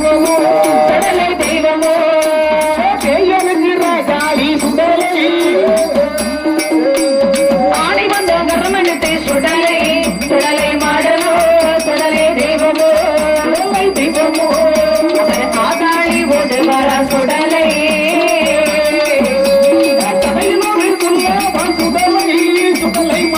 தெய்வமோ சுடலை தெய்வமோ செய்யலுகிற காளி சுடலை ஆடி வந்த கர்மனத்தை சுடலை சுடலை மாடலோ சுடலை தெய்வமோ சுடலை தெய்வமோ. ஆதாளி ஓடு வர சுடலை. தலையினோடு துணியாதான் சுடலை சுடலை மாடலோ சுடலை.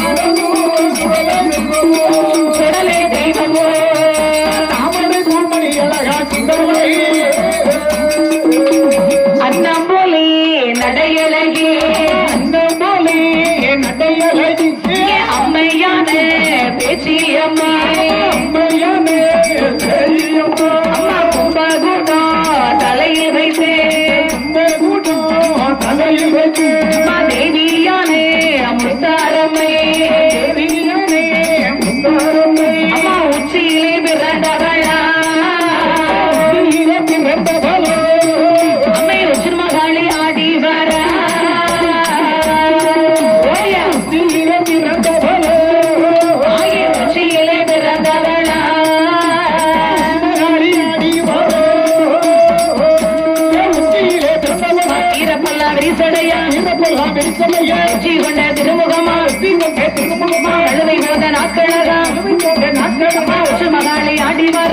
தலையில் வைத்து. தேவியானே முத்தாரம்மை ஈரப்பல்லா விரிசடையா தீரப்பெல்லாம் வெறிச்சலையே உச்சி கொண்ட திருமுகமா? அழுவை போத நாட்களகா நாட்களமா உச்சி ஆடி வர